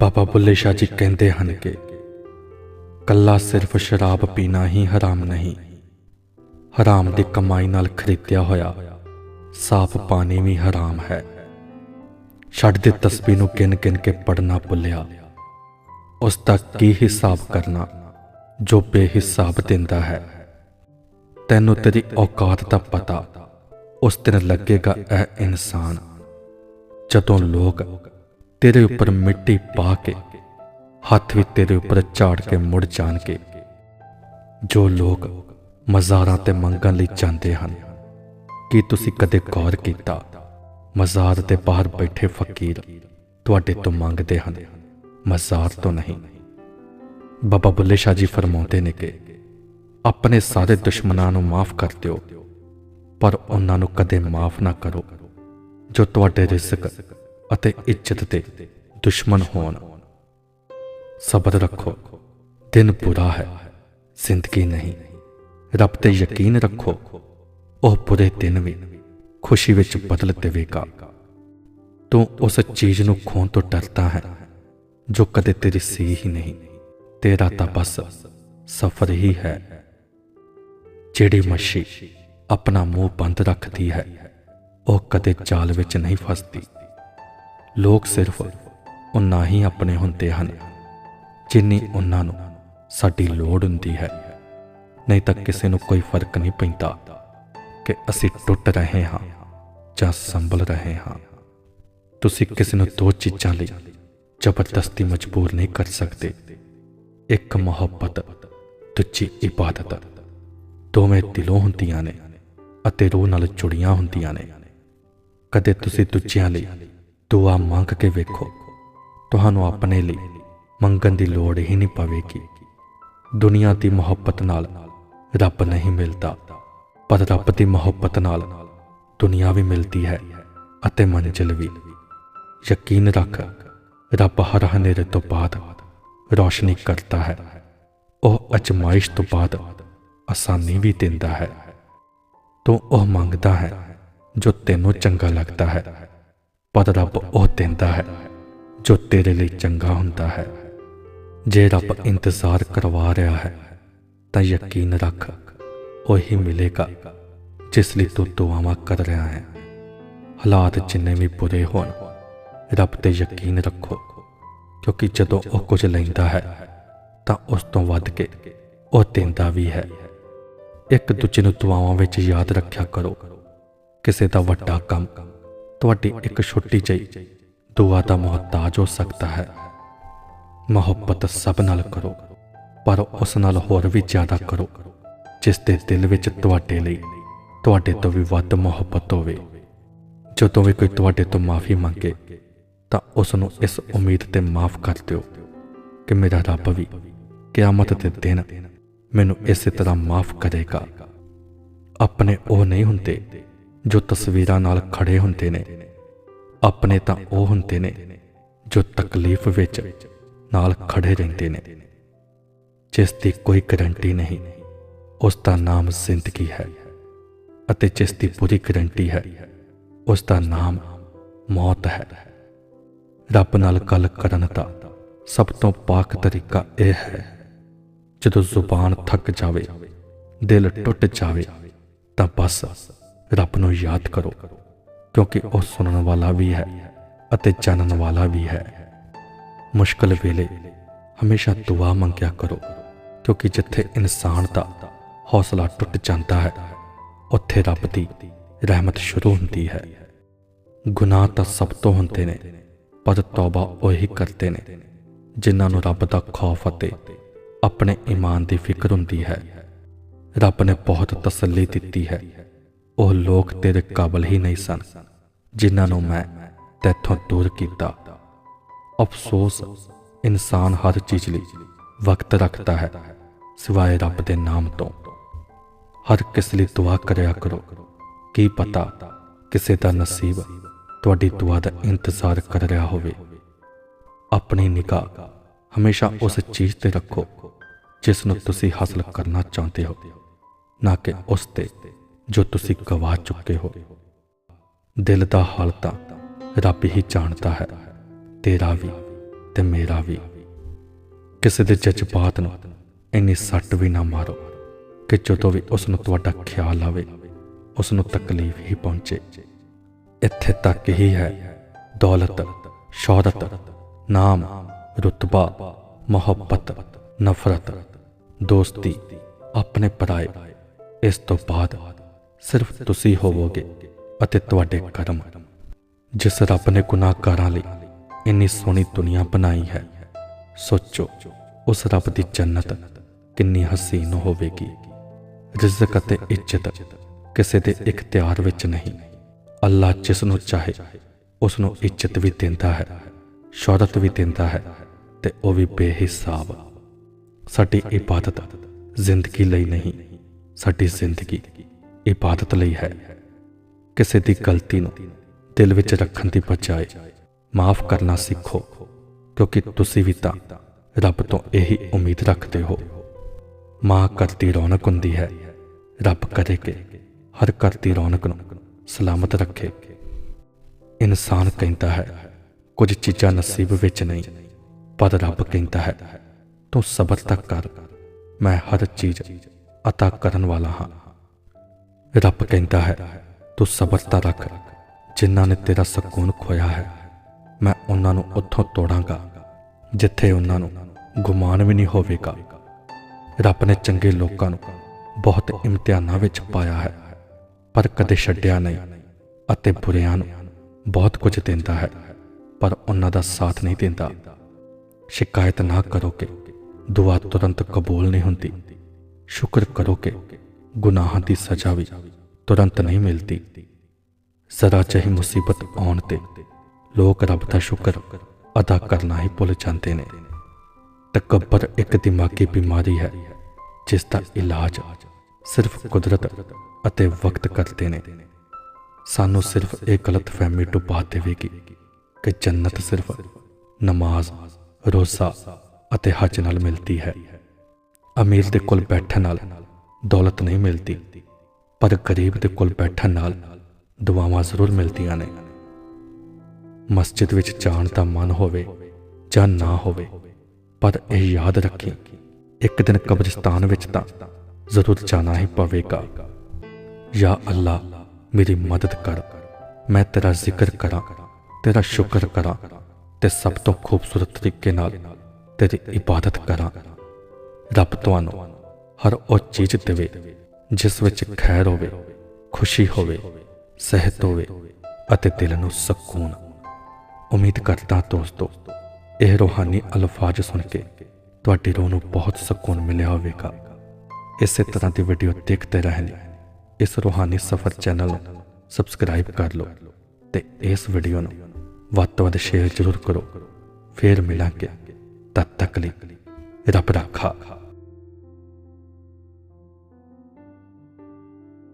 ਬਾਬਾ ਬੁੱਲੇ ਸ਼ਾਹ ਜੀ ਕਹਿੰਦੇ ਹਨ ਕਿ ਕੱਲਾ ਸਿਰਫ ਸ਼ਰਾਬ ਪੀਣਾ ਹੀ ਹਰਾਮ ਨਹੀਂ। ਹਰਾਮ ਦੀ ਕਮਾਈ ਨਾਲ ਖਰੀਦਿਆ ਹੋਇਆ ਸਾਫ਼ ਪਾਣੀ ਵੀ ਹਰਾਮ ਹੈ। ਛੱਡ ਦੇ ਤਸਬੀਹ ਨੂੰ ਗਿਣ ਗਿਣ ਕੇ ਪੜਨਾ ਭੁੱਲਿਆ। ਉਸ ਦਾ ਕੀ ਹਿਸਾਬ ਕਰਨਾ, ਜੋ ਬੇਹਿਸਾਬ ਦਿੰਦਾ ਹੈ। ਤੈਨੂੰ ਤੇਰੀ ਔਕਾਤ ਦਾ ਪਤਾ, ਉਸ ਦਿਨ ਲੱਗੇਗਾ ਇਹ ਇਨਸਾਨ। ਜਦੋਂ ਲੋਕ ਤੇਰੇ ਉੱਪਰ ਮਿੱਟੀ ਪਾ ਕੇ, ਹੱਥ ਵੀ ਤੇਰੇ ਉੱਪਰ ਝਾੜ ਕੇ ਮੁੜ ਜਾਣਗੇ। ਜੋ ਲੋਕ ਮਜ਼ਾਰਾਂ ਤੇ ਮੰਗਣ ਲਈ ਜਾਂਦੇ ਹਨ, ਕੀ ਤੁਸੀਂ ਕਦੇ ਗੌਰ ਕੀਤਾ? ਮਜ਼ਾਰ ਦੇ ਬਾਹਰ ਬੈਠੇ ਫਕੀਰ ਤੁਹਾਡੇ ਤੋਂ ਮੰਗਦੇ ਹਨ, ਮਜ਼ਾਰ ਤੋਂ ਨਹੀਂ। ਬਾਬਾ ਬੁੱਲੇ ਸ਼ਾਹ ਜੀ ਫਰਮਾਉਂਦੇ ਨੇ ਕਿ ਆਪਣੇ ਸਾਰੇ ਦੁਸ਼ਮਣਾਂ ਨੂੰ ਮਾਫ ਕਰ ਦਿਓ, ਪਰ ਉਹਨਾਂ ਨੂੰ ਕਦੇ ਮਾਫ ਨਾ ਕਰੋ, ਜੋ ਤੁਹਾਡੇ ਰਿਜ਼ਕ ਅਤੇ ਇੱਜ਼ਤ ਦੇ ਦੁਸ਼ਮਣ ਹੋਣ। ਸਬਰ ਰੱਖੋ, ਦਿਨ ਬੁਰਾ ਹੈ, ਜ਼ਿੰਦਗੀ ਨਹੀਂ। ਰੱਬ ਤੇ ਯਕੀਨ ਰੱਖੋ, ਉਹ ਬੁਰੇ ਦਿਨ ਵੀ ਖੁਸ਼ੀ ਵਿੱਚ ਬਦਲ ਦੇਵੇਗਾ। ਤੂੰ ਉਸ ਚੀਜ਼ ਨੂੰ ਖੋਣ ਤੋਂ ਡਰਦਾ ਹੈ, ਜੋ ਕਦੇ ਤੇਰੀ ਸੀ ਹੀ ਨਹੀਂ। ਤੇਰਾ ਤਾਂ ਬਸ ਸਫਰ ਹੀ ਹੈ। ਜਿਹੜੀ ਮੱਛੀ ਆਪਣਾ ਮੂੰਹ ਬੰਦ ਰੱਖਦੀ ਹੈ, ਉਹ ਕਦੇ ਜਾਲ ਵਿੱਚ ਨਹੀਂ ਫਸਦੀ। ਲੋਕ ਸਿਰਫ ਉਨਾ ਹੀ ਆਪਣੇ ਹੁੰਦੇ ਹਨ, ਜਿੰਨੀ ਉਹਨਾਂ ਨੂੰ ਸਾਡੀ ਲੋੜ ਹੁੰਦੀ ਹੈ। ਨਹੀਂ ਤਾਂ ਕਿਸੇ ਨੂੰ ਕੋਈ ਫ਼ਰਕ ਨਹੀਂ ਪੈਂਦਾ ਕਿ ਅਸੀਂ ਟੁੱਟ ਰਹੇ ਹਾਂ ਜਾਂ ਸੰਭਲ ਰਹੇ ਹਾਂ। ਤੁਸੀਂ ਕਿਸੇ ਨੂੰ ਦੋ ਚੀਜ਼ਾਂ ਲਈ ਜ਼ਬਰਦਸਤੀ ਮਜਬੂਰ ਨਹੀਂ ਕਰ ਸਕਦੇ। ਇੱਕ ਮੁਹੱਬਤ, ਦੂਜੀ ਇਬਾਦਤ। ਦੋਵੇਂ ਦਿਲੋਂ ਹੁੰਦੀਆਂ ਨੇ ਅਤੇ ਰੂਹ ਨਾਲ ਜੁੜੀਆਂ ਹੁੰਦੀਆਂ ਨੇ। ਕਦੇ ਤੁਸੀਂ ਦੂਜਿਆਂ ਲਈ ਦੁਆ ਮੰਗ ਕੇ ਵੇਖੋ। ਤੁਹਾਨੂੰ ਆਪਣੇ ਲਈ ਮੰਗਣ ਦੀ ਲੋੜ ਹੀ ਨਹੀਂ ਪਵੇਗੀ। ਦੁਨੀਆ ਦੀ ਮੁਹੱਬਤ ਨਾਲ ਰੱਬ ਨਹੀਂ ਮਿਲਦਾ, ਪਰ ਰੱਬ ਦੀ ਮੁਹੱਬਤ ਨਾਲ ਦੁਨੀਆ ਵੀ ਮਿਲਦੀ ਹੈ ਅਤੇ ਮੰਜ਼ਿਲ ਵੀ। ਯਕੀਨ ਰੱਖ, ਰੱਬ ਹਰ ਹਨੇਰੇ ਤੋਂ ਬਾਅਦ ਰੋਸ਼ਨੀ ਕਰਦਾ ਹੈ। ਉਹ ਅਜਮਾਇਸ਼ ਤੋਂ ਬਾਅਦ ਆਸਾਨੀ ਵੀ ਦਿੰਦਾ ਹੈ। ਤੂੰ ਉਹ ਮੰਗਦਾ ਹੈ ਜੋ ਤੈਨੂੰ ਚੰਗਾ ਲੱਗਦਾ ਹੈ। ਪਰ ਰੱਬ ਉਹ ਦਿੰਦਾ ਹੈ, ਜੋ ਤੇਰੇ ਲਈ ਚੰਗਾ ਹੁੰਦਾ ਹੈ। ਜੇ ਰੱਬ ਇੰਤਜ਼ਾਰ ਕਰਵਾ ਰਿਹਾ ਹੈ, ਤਾਂ ਯਕੀਨ ਰੱਖ, ਉਹੀ ਮਿਲੇਗਾ, ਜਿਸ ਲਈ ਤੂੰ ਦੁਆਵਾਂ ਕਰ ਰਿਹਾ ਹੈ। ਹਾਲਾਤ ਜਿੰਨੇ ਵੀ ਬੁਰੇ ਹੋਣ, ਰੱਬ ਤੇ ਯਕੀਨ ਰੱਖੋ, ਕਿਉਂਕਿ ਜਦੋਂ ਉਹ ਕੁਝ ਲੈਂਦਾ ਹੈ, ਤਾਂ ਉਸ ਤੋਂ ਵੱਧ ਕੇ ਉਹ ਦਿੰਦਾ ਵੀ ਹੈ। ਇੱਕ ਦੂਜੇ ਨੂੰ ਦੁਆਵਾਂ ਵਿੱਚ ਯਾਦ ਰੱਖਿਆ ਕਰੋ। ਕਿਸੇ ਦਾ ਵੱਡਾ ਕੰਮ ਤੁਹਾਡੀ ਇੱਕ ਛੁੱਟੀ ਜਿਹੀ ਦੁਆ ਦਾ ਮੁਹਤਾਜ ਹੋ ਸਕਦਾ ਹੈ। ਮੁਹੱਬਤ ਸਭ ਨਾਲ ਕਰੋ, ਪਰ ਉਸ ਨਾਲ ਹੋਰ ਵੀ ਜ਼ਿਆਦਾ ਕਰੋ, ਜਿਸ ਦੇ ਦਿਲ ਵਿੱਚ ਤੁਹਾਡੇ ਲਈ ਤੁਹਾਡੇ ਤੋਂ ਵੀ ਵੱਧ ਮੁਹੱਬਤ ਹੋਵੇ। ਜਦੋਂ ਵੀ ਕੋਈ ਤੁਹਾਡੇ ਤੋਂ ਮਾਫੀ ਮੰਗੇ, ਤਾਂ ਉਸ ਨੂੰ ਇਸ ਉਮੀਦ ਤੇ ਮਾਫ ਕਰ ਦਿਓ ਕਿ ਮੇਰਾ ਰੱਬ ਵੀ ਕਿਆਮਤ ਦੇ ਦਿਨ ਮੈਨੂੰ ਇਸੇ ਤਰ੍ਹਾਂ ਮਾਫ ਕਰੇਗਾ। ਆਪਣੇ ਉਹ ਨਹੀਂ ਹੁੰਦੇ ਜੋ ਤਸਵੀਰਾਂ ਨਾਲ ਖੜੇ ਹੁੰਦੇ ਨੇ, ਆਪਣੇ ਤਾਂ ਉਹ ਹੁੰਦੇ ਨੇ ਜੋ ਤਕਲੀਫ ਵਿੱਚ ਨਾਲ ਖੜੇ ਰਹਿੰਦੇ ਨੇ। ਜਿਸ ਦੀ ਕੋਈ ਗਰੰਟੀ ਨਹੀਂ, ਉਸ ਦਾ ਨਾਮ ਜ਼ਿੰਦਗੀ ਹੈ ਅਤੇ ਜਿਸ ਦੀ ਪੂਰੀ ਗਰੰਟੀ ਹੈ, ਉਸ ਦਾ ਨਾਮ ਮੌਤ ਹੈ। ਰੱਬ ਨਾਲ ਗੱਲ ਕਰਨ ਦਾ ਸਭ ਤੋਂ ਪਾਕ ਤਰੀਕਾ ਇਹ ਹੈ, ਜਦੋਂ ਜ਼ੁਬਾਨ ਥੱਕ ਜਾਵੇ, ਦਿਲ ਟੁੱਟ ਜਾਵੇ, ਤਾਂ ਬਸ ਰੱਬ ਨੂੰ ਯਾਦ ਕਰੋ, ਕਿਉਂਕਿ ਉਹ ਸੁਣਨ ਵਾਲਾ ਵੀ ਹੈ ਅਤੇ ਜਾਣਨ ਵਾਲਾ ਵੀ ਹੈ। ਮੁਸ਼ਕਲ ਵੇਲੇ ਹਮੇਸ਼ਾ ਦੁਆ ਮੰਗਿਆ ਕਰੋ, ਕਿਉਂਕਿ ਜਿੱਥੇ ਇਨਸਾਨ ਦਾ ਹੌਸਲਾ ਟੁੱਟ ਜਾਂਦਾ ਹੈ, ਉੱਥੇ ਰੱਬ ਦੀ ਰਹਿਮਤ ਸ਼ੁਰੂ ਹੁੰਦੀ ਹੈ। ਗੁਨਾਹ ਤਾਂ ਸਭ ਤੋਂ ਹੁੰਦੇ ਨੇ, ਪਰ ਤੌਬਾ ਉਹੀ ਕਰਦੇ ਨੇ, ਜਿਨ੍ਹਾਂ ਨੂੰ ਰੱਬ ਦਾ ਖੌਫ ਅਤੇ ਆਪਣੇ ਈਮਾਨ ਦੀ ਫਿਕਰ ਹੁੰਦੀ ਹੈ। ਰੱਬ ਨੇ ਬਹੁਤ ਤਸੱਲੀ ਦਿੱਤੀ ਹੈ ਉਹ ਲੋਕ ਤੇਰੇ ਕਾਬਲ ਹੀ ਨਹੀਂ ਸਨ, ਜਿਨ੍ਹਾਂ ਨੂੰ ਮੈਂ ਤੇਥੋਂ ਦੂਰ ਕੀਤਾ। ਅਫਸੋਸ ਇਨਸਾਨ ਹਰ ਚੀਜ਼ ਲਈ ਵਕਤ ਰੱਖਦਾ ਹੈ, ਸਿਵਾਏ ਰੱਬ ਦੇ ਨਾਮ ਤੋਂ। ਹਰ ਕਿਸ ਲਈ ਦੁਆ ਕਰਿਆ ਕਰੋ। ਕੀ ਪਤਾ ਕਿਸੇ ਦਾ ਨਸੀਬ ਤੁਹਾਡੀ ਦੁਆ ਦਾ ਇੰਤਜ਼ਾਰ ਕਰ ਰਿਹਾ ਹੋਵੇ। ਆਪਣੀ ਨਿਗਾਹ ਹਮੇਸ਼ਾ ਉਸ ਚੀਜ਼ ਤੇ ਰੱਖੋ, ਜਿਸ ਨੂੰ ਤੁਸੀਂ ਹਾਸਲ ਕਰਨਾ ਚਾਹੁੰਦੇ ਹੋ, ਨਾ ਕਿ ਉਸ ਤੇ। ਜੋ ਤੁਸੀਂ ਗਵਾ ਚੁੱਕੇ ਹੋ। ਦਿਲ ਦਾ ਹਾਲ ਤਾਂ ਰੱਬ ਹੀ ਜਾਣਦਾ ਹੈ। ਤੇਰਾ ਵੀ ਤੇ ਮੇਰਾ ਵੀ। ਕਿਸੇ ਦੇ ਜਜ਼ਬਾਤ ਨੂੰ ਇੰਨੀ ਸੱਟ ਵੀ ਨਾ ਮਾਰੋ ਕਿ ਜਦੋਂ ਵੀ ਉਸ ਨੂੰ ਤੁਹਾਡਾ ਖਿਆਲ ਆਵੇ ਉਸ ਨੂੰ ਤਕਲੀਫ ਹੀ ਪਹੁੰਚੇ। ਇੱਥੇ ਤੱਕ ਹੀ ਹੈ ਦੌਲਤ ਸ਼ੌਹਰਤ ਨਾਮ, ਰੁਤਬਾ, ਮੁਹੱਬਤ, ਨਫ਼ਰਤ, ਦੋਸਤੀ, ਆਪਣੇ ਪਰਾਏ। ਇਸ ਤੋਂ ਬਾਅਦ ਸਿਰਫ ਤੁਸੀਂ ਹੋਵੋਗੇ ਅਤੇ ਤੁਹਾਡੇ ਕਰਮ, ਜਿਸ ਰੱਬ ਨੇ ਗੁਨਾਹਗਾਰਾਂ ਲਈ ਇੰਨੀ ਸੋਹਣੀ ਦੁਨੀਆ ਬਣਾਈ ਹੈ, ਸੋਚੋ ਉਸ ਰੱਬ ਦੀ ਜੰਨਤ ਕਿੰਨੀ ਹਸੀਨ ਹੋਵੇਗੀ। ਰਿਜ਼ਕ ਅਤੇ ਇੱਜ਼ਤ ਕਿਸੇ ਦੇ ਇਖਤਿਆਰ ਵਿੱਚ ਨਹੀਂ। ਅੱਲਾ ਜਿਸ ਨੂੰ ਚਾਹੇ ਉਸ ਨੂੰ ਇੱਜ਼ਤ ਵੀ ਦਿੰਦਾ ਹੈ ਸ਼ੌਹਰਤ ਵੀ ਦਿੰਦਾ ਹੈ ਤੇ ਉਹ ਵੀ ਬੇਹਿਸਾਬ। ਸਾਡੀ ਇਬਾਦਤ ਜ਼ਿੰਦਗੀ ਲਈ ਨਹੀਂ, ਸਾਡੀ ਜ਼ਿੰਦਗੀ ਇਬਾਦਤ ਲਈ ਹੈ। ਕਿਸੇ ਦੀ ਗਲਤੀ ਨੂੰ ਦਿਲ ਵਿੱਚ ਰੱਖਣ ਦੀ ਬਜਾਏ ਮਾਫ ਕਰਨਾ ਸਿੱਖੋ, ਕਿਉਂਕਿ ਤੁਸੀਂ ਵੀ ਤਾਂ ਰੱਬ ਤੋਂ ਇਹੀ ਉਮੀਦ ਰੱਖਦੇ ਹੋ। ਮਾਂ ਕਰਤੀ ਰੌਣਕ ਹੁੰਦੀ ਹੈ। ਰੱਬ ਕਰੇ ਕਿ ਹਰ ਕਰਤੀ ਰੌਣਕ ਨੂੰ ਸਲਾਮਤ ਰੱਖੇ। ਇਨਸਾਨ ਕਹਿੰਦਾ ਹੈ, ਕੁਝ ਚੀਜ਼ਾਂ ਨਸੀਬ ਵਿੱਚ ਨਹੀਂ, ਪਰ ਰੱਬ ਕਹਿੰਦਾ ਹੈ, ਤੂੰ ਸਬਰ ਤੱਕ ਕਰ, ਮੈਂ ਹਰ ਚੀਜ਼ ਅਤਾ ਕਰਨ ਵਾਲਾ ਹਾਂ। ਰੱਬ ਕਹਿੰਦਾ ਹੈ, ਤੂੰ ਸਬਰ ਰੱਖ, ਜਿਨ੍ਹਾਂ ਨੇ ਤੇਰਾ ਸਕੂਨ ਖੋਇਆ ਹੈ। ਮੈਂ ਉਹਨਾਂ ਨੂੰ ਉੱਥੋਂ ਤੋੜਾਂਗਾ, ਜਿੱਥੇ ਉਹਨਾਂ ਨੂੰ ਗੁਮਾਨ ਵੀ ਨਹੀਂ ਹੋਵੇਗਾ। ਰੱਬ ਨੇ ਚੰਗੇ ਲੋਕਾਂ ਨੂੰ ਬਹੁਤ ਇਮਤਿਹਾਨਾਂ ਵਿੱਚ ਪਾਇਆ ਹੈ, ਪਰ ਕਦੇ ਛੱਡਿਆ ਨਹੀਂ ਅਤੇ ਬੁਰਿਆਂ ਨੂੰ ਬਹੁਤ ਕੁਝ ਦਿੰਦਾ ਹੈ, ਪਰ ਉਹਨਾਂ ਦਾ ਸਾਥ ਨਹੀਂ ਦਿੰਦਾ। ਸ਼ਿਕਾਇਤ ਨਾ ਕਰੋ ਕਿ ਦੁਆ ਤੁਰੰਤ ਕਬੂਲ ਨਹੀਂ ਹੁੰਦੀ। ਸ਼ੁਕਰ ਕਰੋ ਕਿ ਗੁਨਾਹਾਂ ਦੀ ਸਜ਼ਾ ਵੀ ਤੁਰੰਤ ਨਹੀਂ ਮਿਲਦੀ। ਜ਼ਰਾ ਜਿਹੀ ਮੁਸੀਬਤ ਆਉਣ ਤੇ ਲੋਕ ਰੱਬ ਦਾ ਸ਼ੁਕਰ ਅਦਾ ਕਰਨਾ ਹੀ ਭੁੱਲ ਜਾਂਦੇ ਨੇ। ਤਕੱਬਰ ਇੱਕ ਦਿਮਾਗੀ ਬਿਮਾਰੀ ਹੈ, ਜਿਸ ਦਾ ਇਲਾਜ ਸਿਰਫ ਕੁਦਰਤ ਅਤੇ ਵਕਤ ਕਰਦੇ ਨੇ। ਸਾਨੂੰ ਸਿਰਫ ਇਹ ਗਲਤ ਫਹਿਮੀ ਡੁਬਾ ਦੇਵੇਗੀ ਕਿ ਜੰਨਤ ਸਿਰਫ ਨਮਾਜ਼, ਰੋਜ਼ਾ ਅਤੇ ਹਜ ਨਾਲ ਮਿਲਦੀ ਹੈ। ਅਮੀਰ ਦੇ ਕੋਲ ਬੈਠਣ ਨਾਲ ਦੌਲਤ ਨਹੀਂ ਮਿਲਦੀ। ਪਰ ਗਰੀਬ ਦੇ ਕੋਲ ਬੈਠਣ ਨਾਲ ਦੁਆਵਾਂ ਜ਼ਰੂਰ ਮਿਲਦੀਆਂ ਨੇ। ਮਸਜਿਦ ਵਿੱਚ ਜਾਣ ਦਾ ਮਨ ਹੋਵੇ ਜਾਂ ਨਾ ਹੋਵੇ, ਪਰ ਇਹ ਯਾਦ ਰੱਖੀ, ਇੱਕ ਦਿਨ ਕਬਰਿਸਤਾਨ ਵਿੱਚ ਤਾਂ ਜ਼ਰੂਰ ਜਾਣਾ ਹੀ ਪਵੇਗਾ। ਯਾ ਅੱਲਾ, ਮੇਰੀ ਮਦਦ ਕਰ, ਮੈਂ ਤੇਰਾ ਜ਼ਿਕਰ ਕਰਾਂ, ਤੇਰਾ ਸ਼ੁਕਰ ਕਰਾਂ, ਤੇ ਸਭ ਤੋਂ ਖੂਬਸੂਰਤ ਤਰੀਕੇ ਨਾਲ ਤੇਰੀ ਇਬਾਦਤ ਕਰਾਂ। ਰੱਬ ਤੁਹਾਨੂੰ ਹਰ ਉਹ ਚੀਜ਼ ਦੇਵੇ, ਜਿਸ ਵਿੱਚ ਖੈਰ ਹੋਵੇ, ਖੁਸ਼ੀ ਹੋਵੇ, ਸਿਹਤ ਹੋਵੇ ਅਤੇ ਦਿਲ ਨੂੰ ਸਕੂਨ। ਉਮੀਦ ਕਰਦਾ ਦੋਸਤੋ, ਇਹ ਰੋਹਾਨੀ ਅਲਫਾਜ਼ ਸੁਣ ਕੇ ਤੁਹਾਡੀ ਰੋਹ ਨੂੰ ਬਹੁਤ ਸਕੂਨ ਮਿਲਿਆ ਹੋਵੇਗਾ। ਇਸੇ ਤਰ੍ਹਾਂ ਦੀ ਵੀਡੀਓ ਦੇਖਦੇ ਰਹਿਣ ਲਈ ਇਸ ਰੋਹਾਨੀ ਸਫਰ ਚੈਨਲ ਨੂੰ ਸਬਸਕ੍ਰਾਈਬ ਕਰ ਲਓ ਤੇ ਇਸ ਵੀਡੀਓ ਨੂੰ ਵੱਧ ਤੋਂ ਵੱਧ ਸ਼ੇਅਰ ਜ਼ਰੂਰ ਕਰੋ। ਫੇਰ ਮਿਲਾਂਗੇ। ਤਦ ਤੱਕ ਲਈ ਰੱਬ ਰਾਖਾ।